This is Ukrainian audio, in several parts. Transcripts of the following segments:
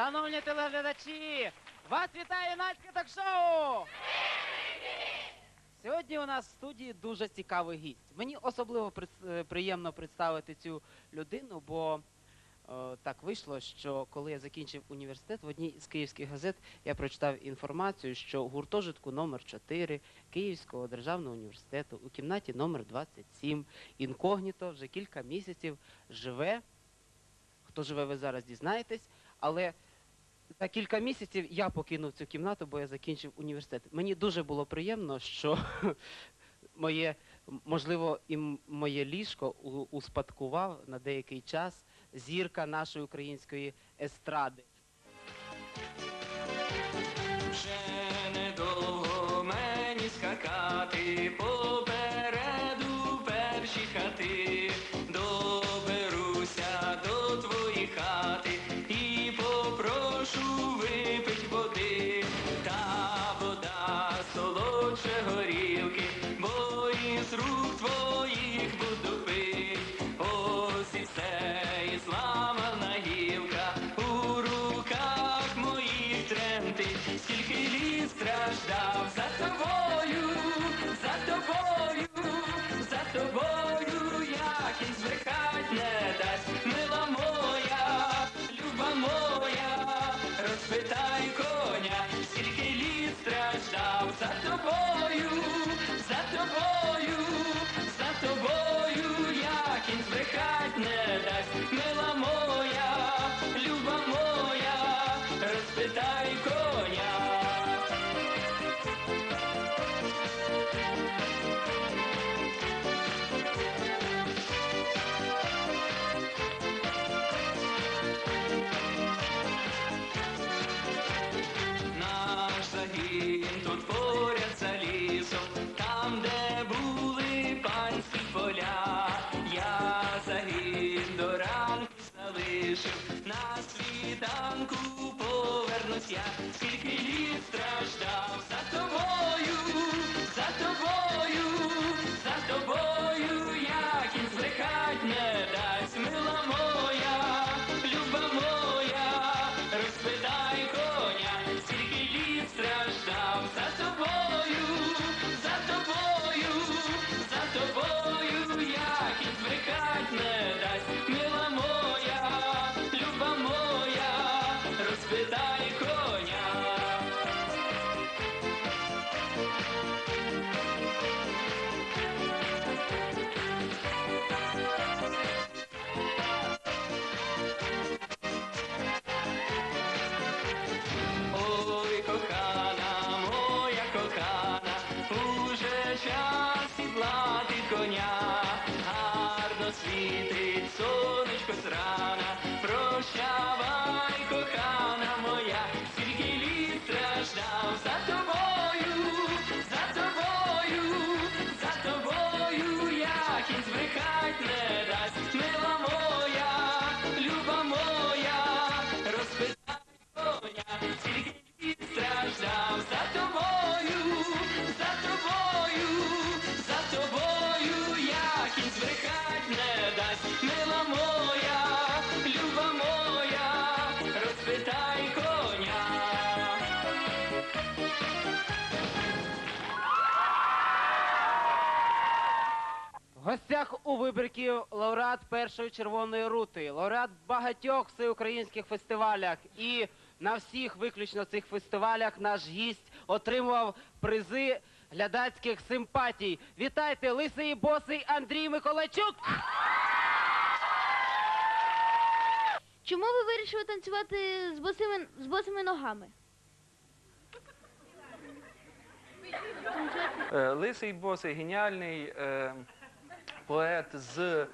Шановні телеглядачі, вас вітає Нацьке ток-шоу! Сьогодні у нас в студії дуже цікавий гість. Мені особливо е, приємно представити цю людину, бо е, так вийшло, що коли я закінчив університет, в одній з київських газет я прочитав інформацію, що в гуртожитку номер 4 Київського державного університету у кімнаті номер 27 інкогніто вже кілька місяців живе. Хто живе, ви зараз дізнаєтесь, але за кілька місяців я покинув цю кімнату, бо я закінчив університет. Мені дуже було приємно, що моє, можливо, і моє ліжко успадкував на деякий час зірка нашої української естради. Вже першої червоної рути, лауреат багатьох всеукраїнських фестивалях. І на всіх виключно цих фестивалях наш гість отримував призи глядацьких симпатій. Вітайте, лисий і босий Андрій Миколайчук! Чому ви вирішили танцювати з босими, з босими ногами? Е, Лисий босий, геніальний е, поет з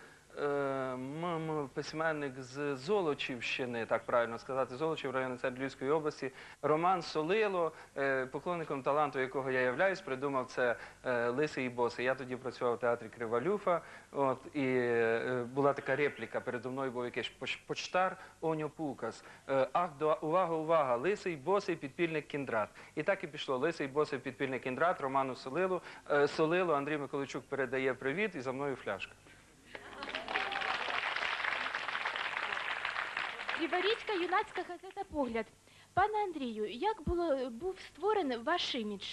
письменник з Золочівщини, так правильно сказати, Золочів, району центр Львівської області. Роман Солило, е, поклонником таланту, якого я являюсь, придумав це е, Лисий і босий. Я тоді працював в театрі Кривалюфа. От і е, була така репліка. Передо мною був якийсь поч- почтар Оньо Пукас. Е, Ах, до увага, увага! Лисий босий підпільник кіндрат. І так і пішло. Лисий босий підпільник кіндрат Роману Солилу. Е, Солило Андрій Миколайчук передає привіт і за мною фляжка. Криворізька юнацька газета Погляд. Пане Андрію, як було був створений ваш імідж?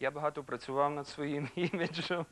Я багато працював над своїм іміджем.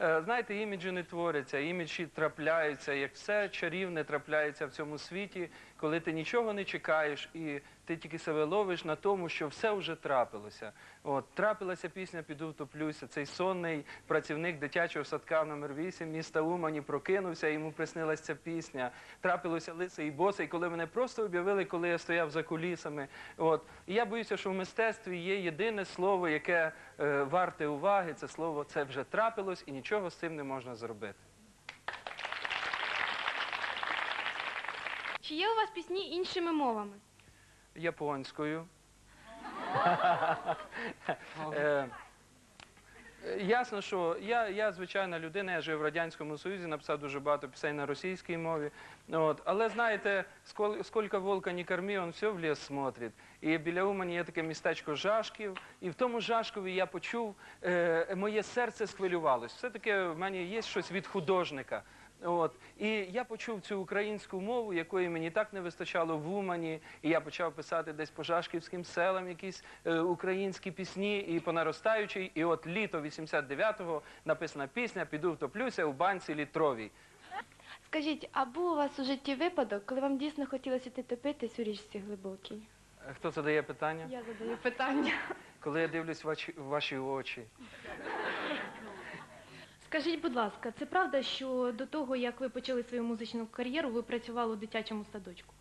Е, Знаєте, іміджі не творяться, іміджі трапляються, як все чарівне трапляється в цьому світі, коли ти нічого не чекаєш і ти тільки себе ловиш на тому, що все вже трапилося. От, трапилася пісня Піду втоплюся. Цей сонний працівник дитячого садка номер 8 міста Умані прокинувся, йому приснилася ця пісня. Трапилося лисий і босий, коли мене просто об'явили, коли я стояв за кулісами. От. І я боюся, що в мистецтві є єдине слово, яке е, варте уваги, це слово це вже трапилось і нічого з цим не можна зробити. Чи є у вас пісні іншими мовами? Японською. Е, Ясно, що я, я звичайна людина, я жив в Радянському Союзі, написав дуже багато пісень на російській мові. От. Але знаєте, сколь, скільки волка не корми, він все в ліс смотрить. І біля Умані є таке містечко Жашків, і в тому Жашкові я почув, е, моє серце схвилювалось. Все-таки в мене є щось від художника. От. І я почув цю українську мову, якої мені так не вистачало в Умані, і я почав писати десь по Жашківським селам якісь е, українські пісні і по наростаючій. І от літо 89-го написана пісня Піду втоплюся у банці літровій. Скажіть, а був у вас у житті випадок, коли вам дійсно хотілося йти топитись у річці глибокій? Е, Хто задає питання? Я задаю питання. Коли я дивлюсь в ваші, в ваші очі. Скажіть, будь ласка, це правда, що до того, як ви почали свою музичну кар'єру, ви працювали у дитячому садочку?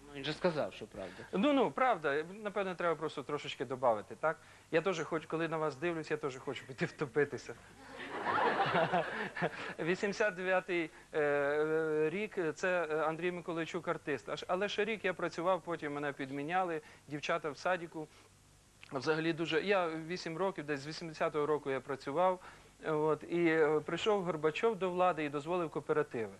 Ну, Він же сказав, що правда. Ну ну правда, напевно, треба просто трошечки додати, так? Я теж хочу, коли на вас дивлюсь, я теж хочу піти втопитися. 89-й е, е, рік це е, Андрій Миколайчук артист. Аж- Але ще рік я працював, потім мене підміняли, дівчата в садіку. Взагалі дуже. Я 8 років, десь з 80-го року я працював. От, і е, прийшов Горбачов до влади і дозволив кооперативи.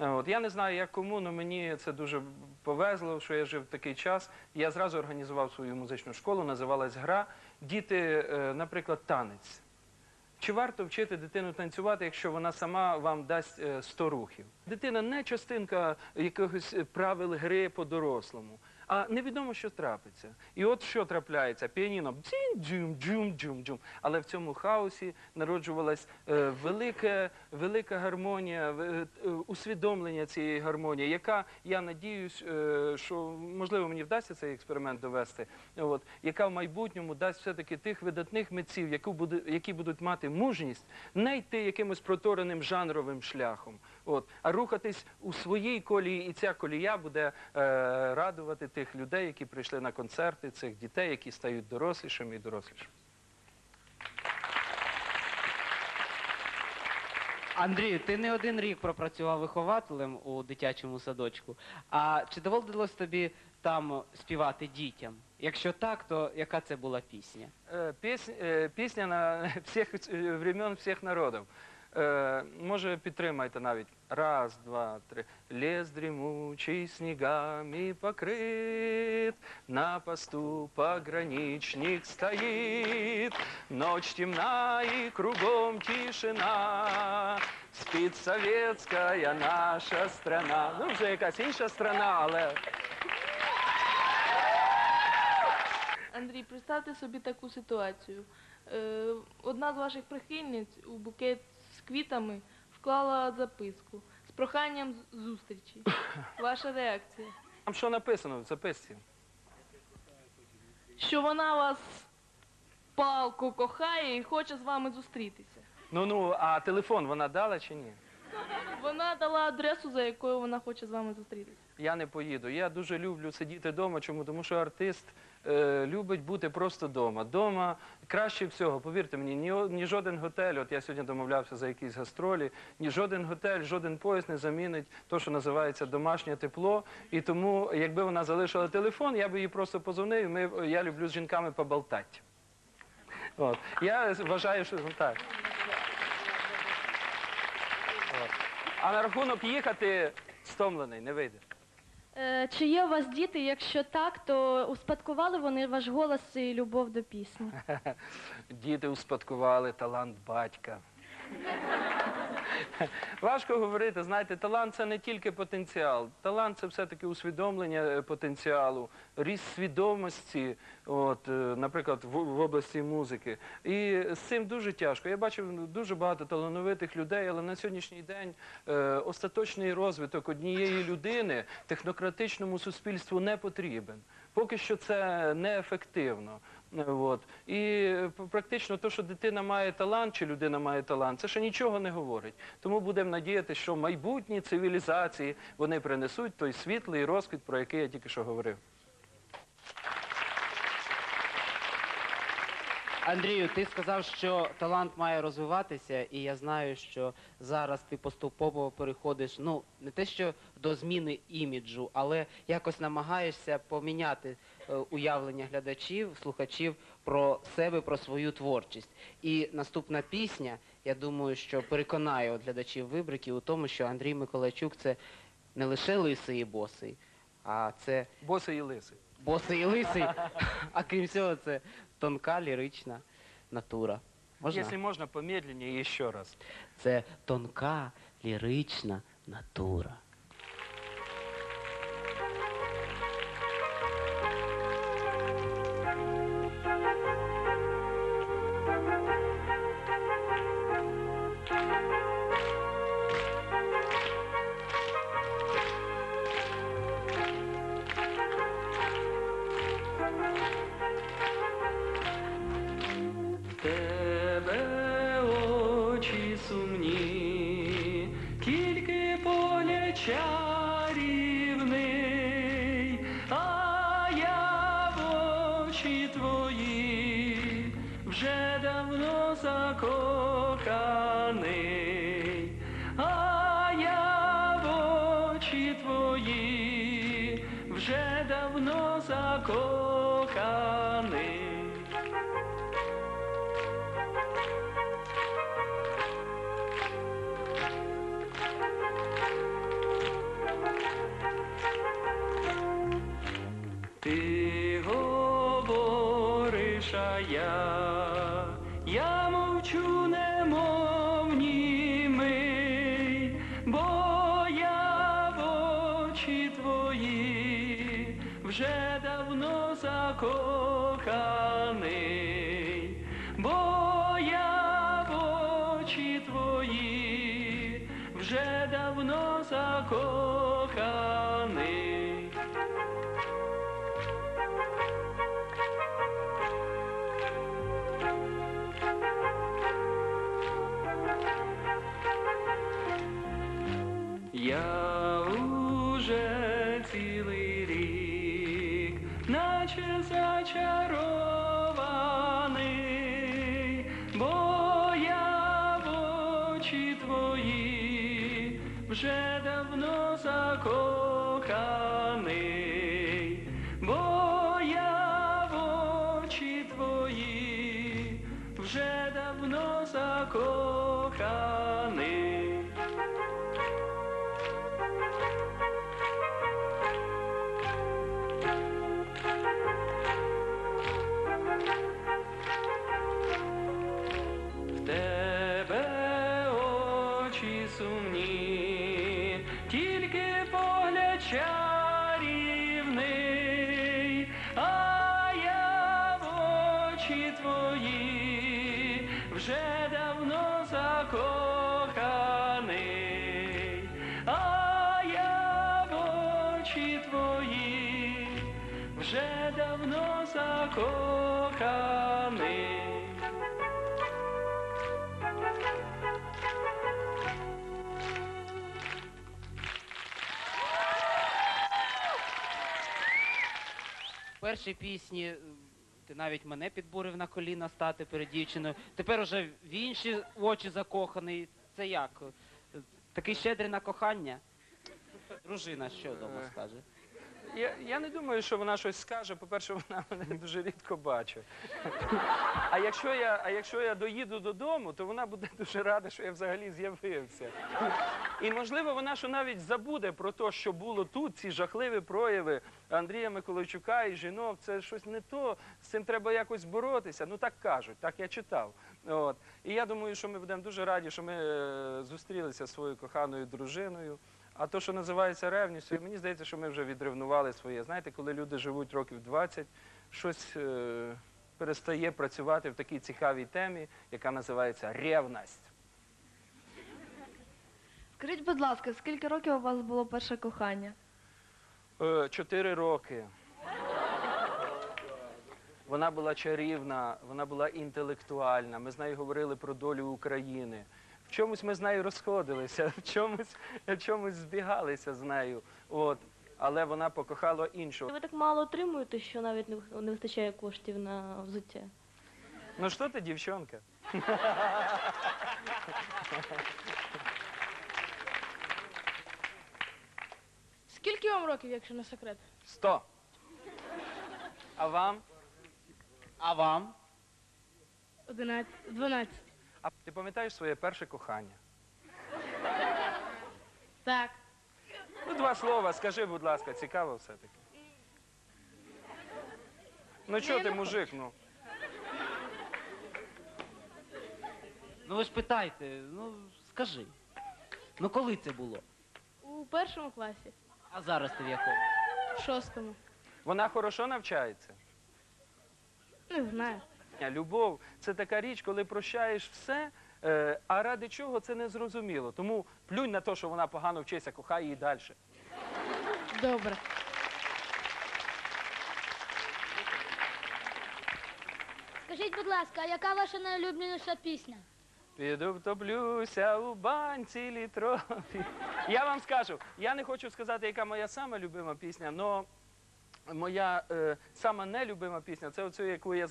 Е, От, я не знаю, як кому, але мені це дуже повезло, що я жив в такий час. Я зразу організував свою музичну школу, називалась Гра. Діти, е, наприклад, танець. Чи варто вчити дитину танцювати, якщо вона сама вам дасть е, 100 рухів? Дитина не частинка якихось е, правил гри по-дорослому, а невідомо, що трапиться. І от що трапляється? Піаніно дзінь, джум, джум, джум, джум. Але в цьому хаосі народжувалась е, велика, велика гармонія, е, е, усвідомлення цієї гармонії, яка, я надіюсь, е, що можливо мені вдасться цей експеримент довести, от, яка в майбутньому дасть все-таки тих видатних митців, яку буде, які будуть мати мужність не йти якимось протореним жанровим шляхом, от, а рухатись у своїй колії, і ця колія буде е, радувати тих людей, які прийшли на концерти, цих дітей, які стають дорослішими і дорослішими. Андрію, ти не один рік пропрацював вихователем у дитячому садочку. А чи доводилось тобі там співати дітям? Якщо так, то яка це була пісня? Е, Пісня, е, пісня на всіх е, времен, всіх народів. Е, Може, підтримайте навіть. Раз, два, три. Лес дремучий снегами покрыт, На посту пограничник стоит. Ночь темна и кругом тишина. Спит советская наша страна. Ну, вже якась інша страна, але Андрій, представте собі таку ситуацію. Е, одна з ваших прихильниць у букет квітами вклала записку з проханням зустрічі. Ваша реакція? там що написано в записці? Що вона вас палко кохає і хоче з вами зустрітися. Ну ну, а телефон вона дала чи ні? Вона дала адресу, за якою вона хоче з вами зустрітися. Я не поїду. Я дуже люблю сидіти вдома. Чому? Тому що артист е, любить бути просто вдома. Дома краще всього, повірте мені, ні, ні жоден готель, от я сьогодні домовлявся за якісь гастролі, ні жоден готель, жоден поїзд не замінить те, що називається домашнє тепло. І тому, якби вона залишила телефон, я би їй просто позвонив. і Ми, я люблю з жінками поболтати. От. Я вважаю, що так. А на рахунок їхати стомлений, не вийде. Е, чи є у вас діти? Якщо так, то успадкували вони ваш голос і любов до пісні? Діти успадкували талант батька. Важко говорити, знаєте, талант це не тільки потенціал. Талант це все-таки усвідомлення е, потенціалу, ріст свідомості, е, наприклад, в, в області музики. І з цим дуже тяжко. Я бачив дуже багато талановитих людей, але на сьогоднішній день е, остаточний розвиток однієї людини технократичному суспільству не потрібен. Поки що це неефективно. От. І е, практично те, що дитина має талант чи людина має талант, це ще нічого не говорить. Тому будемо надіятися, що майбутні цивілізації вони принесуть той світлий розквіт, про який я тільки що говорив. Андрію, ти сказав, що талант має розвиватися, і я знаю, що зараз ти поступово переходиш, ну не те, що до зміни іміджу, але якось намагаєшся поміняти е, уявлення глядачів, слухачів про себе, про свою творчість. І наступна пісня, я думаю, що переконає от глядачів вибрики у тому, що Андрій Миколайчук це не лише лисий і босий, а це Боси і лиси. босий і лисий, а крім цього, це тонка лірична натура. Можна? Якщо можна, помедленніше і ще раз. Це тонка лірична натура. Говориш, я, я Я уже цілий рік, наче зачарований, бо я в очі твої вже давно закоханий, першій пісні е, ти навіть мене підбурив на коліна стати перед дівчиною. Тепер уже в інші очі закоханий. Це як? Е, Такий щедрий на кохання? Дружина що вдома Е. скаже? Я, я не думаю, що вона щось скаже. По-перше, вона мене дуже рідко бачить. А якщо я, а якщо я доїду додому, то вона буде дуже рада, що я взагалі з'явився. І можливо, вона що навіть забуде про те, що було тут, ці жахливі прояви Андрія Миколайчука і жінок. Це щось не то. З цим треба якось боротися. Ну так кажуть, так я читав. От. І я думаю, що ми будемо дуже раді, що ми е, зустрілися зі своєю коханою дружиною. А то, що називається ревністю, мені здається, що ми вже відревнували своє. Знаєте, коли люди живуть років 20, щось е, перестає працювати в такій цікавій темі, яка називається ревність. Скажіть, будь ласка, скільки років у вас було перше кохання? Е, Чотири роки. Вона була чарівна, вона була інтелектуальна. Ми з нею говорили про долю України. В чомусь ми з нею розходилися, в чомусь, в чомусь збігалися з нею. От. Але вона покохала іншого. Ви так мало отримуєте, що навіть не не вистачає коштів на взуття. Ну що ти, дівчонка? Скільки вам років, якщо не секрет? Сто. А вам? А вам? 11, 12. А ти пам'ятаєш своє перше кохання? Так. Ну, два слова, скажи, будь ласка, цікаво все-таки. Ну чого ти, мужик, ну? Ну ви ж питайте, ну скажи. Ну коли це було? У першому класі, А зараз ти в якому? в шостому. Вона хорошо навчається. Не знаю. Любов це така річ, коли прощаєш все, е, а ради чого це не зрозуміло. Тому плюнь на те, що вона погано вчиться, кохай її далі. Добре. Скажіть, будь ласка, а яка ваша найулюбленіша пісня? Піду втоплюся у банці літровій. Я вам скажу, я не хочу сказати, яка моя сама любима пісня, але моя е, сама нелюбима пісня це оцю, яку я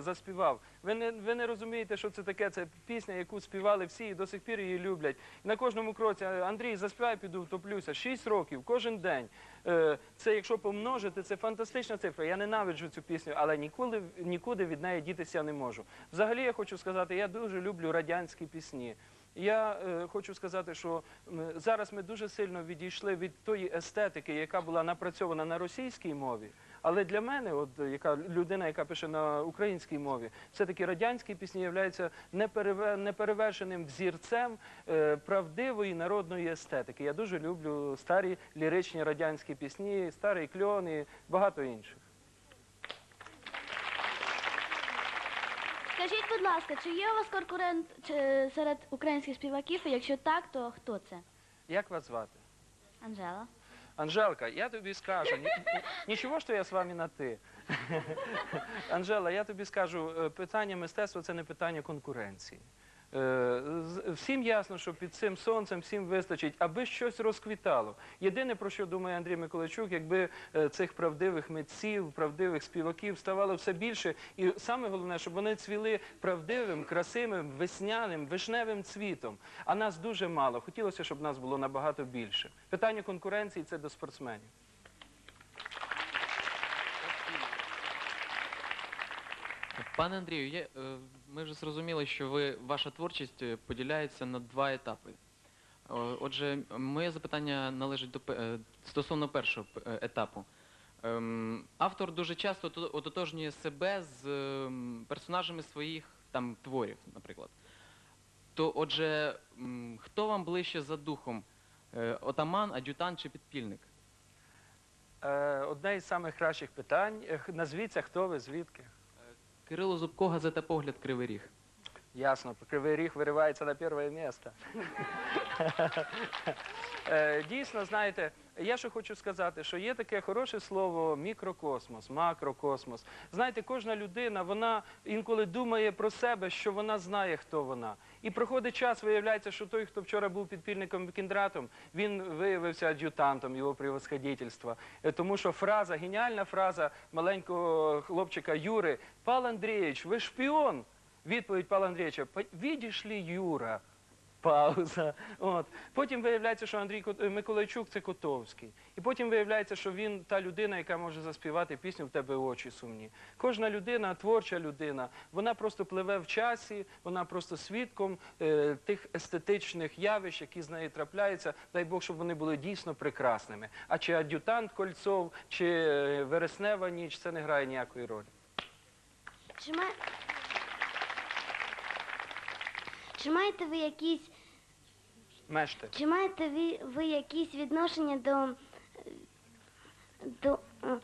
заспівав. Ви не, ви не розумієте, що це таке. Це пісня, яку співали всі і до сих пір її люблять. І на кожному кроці Андрій, заспівай, піду втоплюся. Шість років, кожен день. Е, це якщо помножити, це фантастична цифра. Я ненавиджу цю пісню, але ніколи нікуди від неї дітися не можу. Взагалі, я хочу сказати, я дуже люблю радянські пісні. Я е, хочу сказати, що зараз ми дуже сильно відійшли від тої естетики, яка була напрацьована на російській мові. Але для мене, от яка людина, яка пише на українській мові, все-таки радянські пісні являються непереве- неперевершеним взірцем е, правдивої народної естетики. Я дуже люблю старі ліричні радянські пісні, старий кльон і багато інших. Скажіть, будь ласка, чи є у вас конкурент чи, серед українських співаків? І якщо так, то хто це? Як вас звати? Анжела. Анжелка, я тобі скажу, ні- ні- нічого, що я з вами на ти. Анжела, я тобі скажу, е, питання мистецтва це не питання конкуренції. Е, Всім ясно, що під цим сонцем всім вистачить, аби щось розквітало. Єдине, про що думає Андрій Миколайчук, якби е, цих правдивих митців, правдивих співаків ставало все більше, і саме головне, щоб вони цвіли правдивим, красивим, весняним, вишневим цвітом. А нас дуже мало. Хотілося, щоб нас було набагато більше. Питання конкуренції це до спортсменів. Пане Андрію, е, ми вже зрозуміли, що ви, ваша творчість е, поділяється на два етапи. Отже, моє запитання належить до е, стосовно першого е, етапу. Ем, Автор дуже часто ототожнює себе з ем, персонажами своїх там творів, наприклад. То, отже, хто вам ближче за духом? Е, Отаман, ад'ютант чи підпільник? Е, Одне із самих кращих питань. Е, Назвіться, хто ви, звідки? Кирило Зубко, газета Погляд Кривий Ріг. Ясно, Кривий Ріг виривається на перше місце. Е, Дійсно, знаєте, я ще хочу сказати, що є таке хороше слово мікрокосмос, макрокосмос. Знаєте, кожна людина, вона інколи думає про себе, що вона знає, хто вона. І проходить час, виявляється, що той, хто вчора був підпільником Кіндратом, він виявився ад'ютантом його превосходительства. Е, Тому що фраза, геніальна фраза маленького хлопчика Юри, Пал Андрійович, ви шпіон. Відповідь Павла Андрійовича, «По- видиш ли, Юра, Пауза. От. Потім виявляється, що Андрій е, Миколайчук це Котовський. І потім виявляється, що він та людина, яка може заспівати пісню в тебе очі сумні. Кожна людина, творча людина, вона просто пливе в часі, вона просто свідком е, тих естетичних явищ, які з нею трапляються. Дай Бог, щоб вони були дійсно прекрасними. А чи ад'ютант Кольцов, чи е, Вереснева ніч, це не грає ніякої ролі. Чи. Чи маєте ви якісь Меште. чи маєте ви, ви якісь відношення до, до е,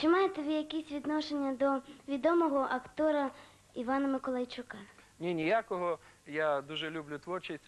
чи маєте ви якісь відношення до відомого актора Івана Миколайчука? Ні, ніякого. Я дуже люблю творчість.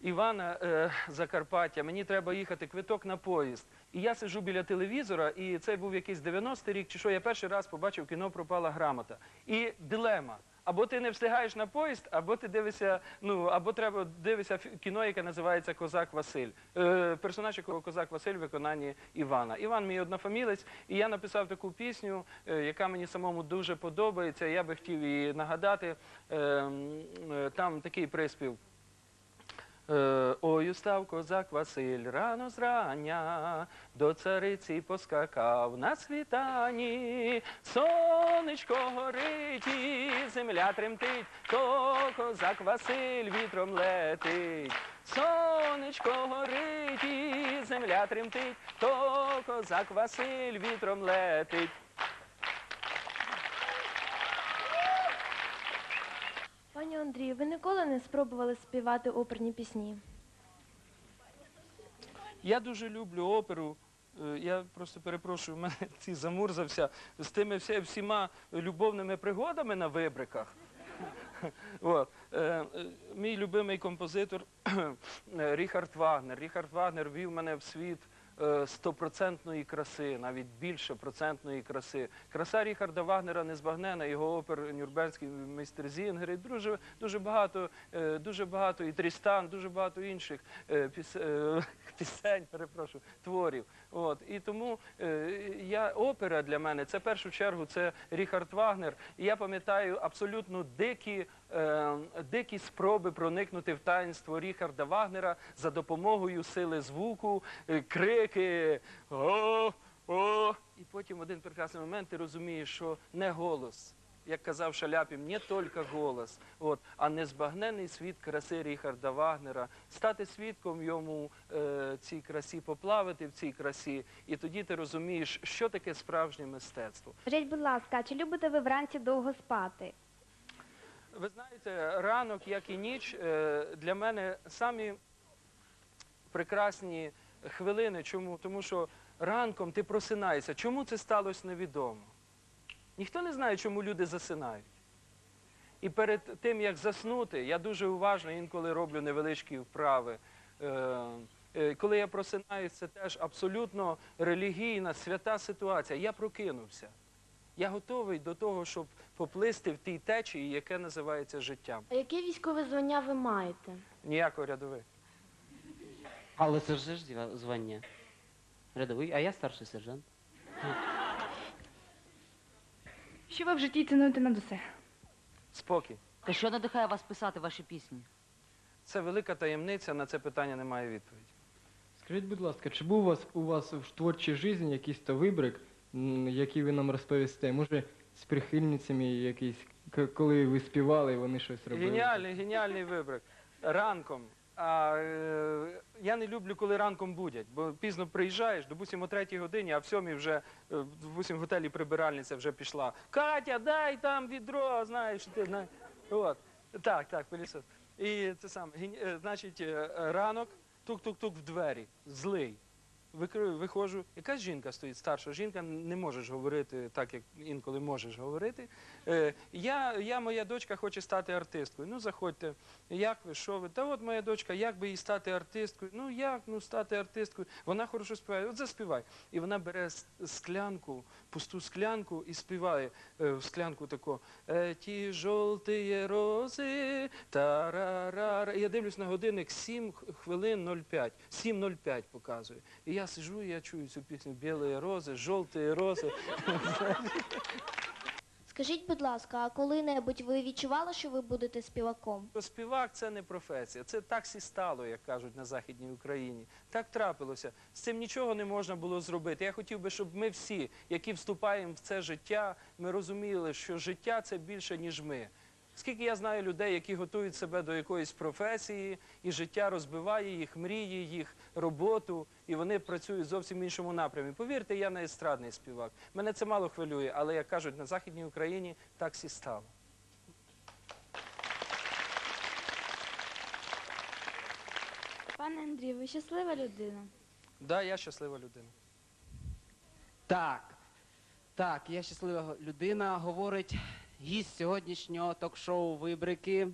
Івана е, Закарпаття, мені треба їхати квиток на поїзд. І я сиджу біля телевізора, і це був якийсь 90-й рік, чи що я перший раз побачив кіно пропала грамота. І дилема. Або ти не встигаєш на поїзд, або ти дивишся, ну або треба дивишся кіно, яке називається Козак Василь. Е, персонаж якого Козак Василь в виконанні Івана. Іван мій однофамілець, і я написав таку пісню, е, яка мені самому дуже подобається. Я би хотів її нагадати. Е, е, там такий приспів. Е, Ой, устав козак Василь рано зрання, до цариці поскакав на світанні, сонечко горить і земля тремтить, то козак Василь вітром летить. Сонечко горить і земля тремтить, то козак Василь вітром летить. Андрію, ви ніколи не спробували співати оперні пісні? Я дуже люблю оперу. Е, Я просто перепрошую, в мене ці замурзався з тими всі- всіма любовними пригодами на вибриках. От. Е, е, Мій любимий композитор Ріхард Вагнер. Ріхард Вагнер вів мене в світ стопроцентної краси, навіть більше процентної краси. Краса Ріхарда Вагнера незбагнена, його опер Нюрнберзький майстер Зінгери, дуже, багато, е, дуже багато і Трістан, дуже багато інших е, е, пісень, перепрошую, творів. От. І тому е, я, опера для мене це в першу чергу це Ріхард Вагнер. І я пам'ятаю абсолютно дикі, е, дикі спроби проникнути в таїнство Ріхарда Вагнера за допомогою сили звуку, е, крики. О, о. І потім один прекрасний момент ти розумієш, що не голос. Як казав Шаляпін, не тільки голос, от, а незбагнений світ краси Ріхарда Вагнера, стати свідком йому е, цій красі, поплавати в цій красі, і тоді ти розумієш, що таке справжнє мистецтво. Скажіть, будь ласка, чи любите ви вранці довго спати? Ви знаєте, ранок, як і ніч, е, для мене самі прекрасні хвилини. Чому? Тому що ранком ти просинаєшся. Чому це сталося, невідомо. Ніхто не знає, чому люди засинають. І перед тим, як заснути, я дуже уважно інколи роблю невеличкі вправи. Е, е, Коли я просинаюся, це теж абсолютно релігійна, свята ситуація. Я прокинувся. Я готовий до того, щоб поплисти в тій течії, яке називається життям. А яке військове звання ви маєте? Ніякого рядовий. Але це ж звання. Рядовий, а я старший сержант. Що ви в житті цінуєте над усе? Спокій. Та що надихає вас писати ваші пісні? Це велика таємниця, на це питання немає відповіді. Скажіть, будь ласка, чи був у вас у вас в творчій житті якийсь то вибрик, м, який ви нам розповісте? Може, з прихильницями якийсь, к- коли ви співали, вони щось робили? Геніальний, геніальний вибрик. Ранком. А, е, я не люблю, коли ранком будять, бо пізно приїжджаєш, допустимо, о третій годині, а в сьомій вже, е, допустимо, в готелі прибиральниця вже пішла. Катя, дай там відро, знаєш, ти на... От. Так, так, пилісос. І це. Ген- е, Значить, е, ранок, тук-тук-тук в двері, злий. Виходжу, якась жінка стоїть, старша жінка, не можеш говорити так, як інколи можеш говорити. Е, я, я, моя дочка хоче стати артисткою. Ну, заходьте. Як ви, що ви? Та от моя дочка, як би їй стати артисткою? Ну як ну стати артисткою? Вона хорошо співає. От заспівай. І вона бере склянку, пусту склянку і співає е, в склянку тако. «Е, Ті жовті рози, тарарара. Я дивлюсь на годинник 7 хвилин 05. 7.05 показує. І я сижу, і я чую цю пісню Білі рози, жовті рози. Скажіть, будь ласка, а коли-небудь ви відчували, що ви будете співаком? Співак це не професія, це так сі стало, як кажуть на Західній Україні. Так трапилося. З цим нічого не можна було зробити. Я хотів би, щоб ми всі, які вступаємо в це життя, ми розуміли, що життя це більше, ніж ми. Скільки я знаю людей, які готують себе до якоїсь професії, і життя розбиває їх мрії, їх роботу, і вони працюють зовсім в іншому напрямі. Повірте, я не естрадний співак. Мене це мало хвилює, але як кажуть, на Західній Україні так сі стало. Пане Андрію, ви щаслива людина? Да, я щаслива людина. Так, так, я щаслива людина, говорить гість сьогоднішнього ток-шоу Вибрики,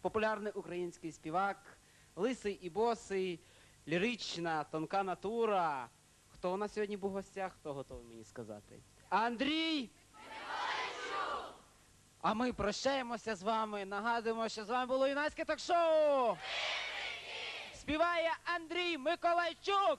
популярний український співак, лисий і босий, лірична, тонка натура. Хто у нас сьогодні був в гостях, хто готовий мені сказати? Андрій! А ми прощаємося з вами. Нагадуємо, що з вами було юнацьке ток-шоу. Співає Андрій Миколайчук.